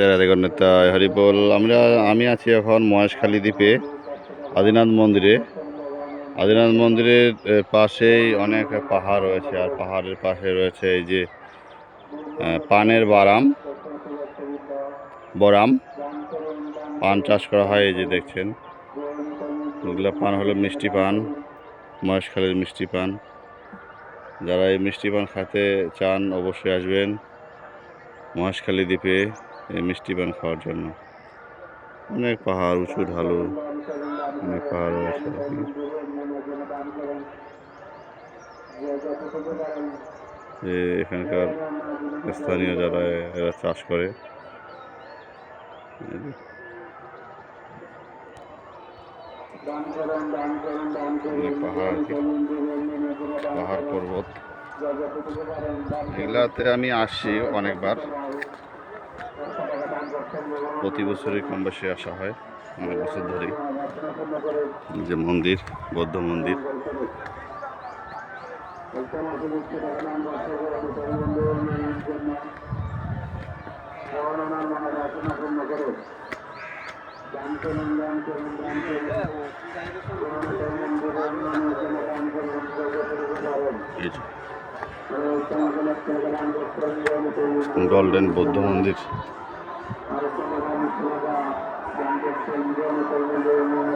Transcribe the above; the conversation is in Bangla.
রাধে রাধে গণেতা হরিবল, আমরা, আমি আছি এখন মহেশখালী দ্বীপে, আদিনাথ মন্দিরে। আদিনাথ মন্দিরের পাশেই অনেক পাহাড় রয়েছে, আর পাহাড়ের পাশে রয়েছে এই যে পানের বারাম, বরাম। পান চাষ করা হয় এই যে দেখছেন। ওগুলো পান হলো মিষ্টি পান, মহেশখালীর মিষ্টি পান। যারা এই মিষ্টি পান খেতে চান অবশ্যই আসবেন মহেশখালী দ্বীপে। এই মিষ্টি পান খাওয়ার জন্য। অনেক পাহাড়, উঁচু ঢালু, অনেক পাহাড় রয়েছে যে এখানকার স্থানীয় যারা, এরা চাষ করে। পাহাড় পাহাড় পর্বত। এগুলাতে আমি আসছি অনেকবার। প্রতি বছরই কম বেশি আসা হয়, অনেক বছর ধরেই। যে মন্দির, বৌদ্ধ মন্দির। গোল্ডেন বৌদ্ধ মন্দির আর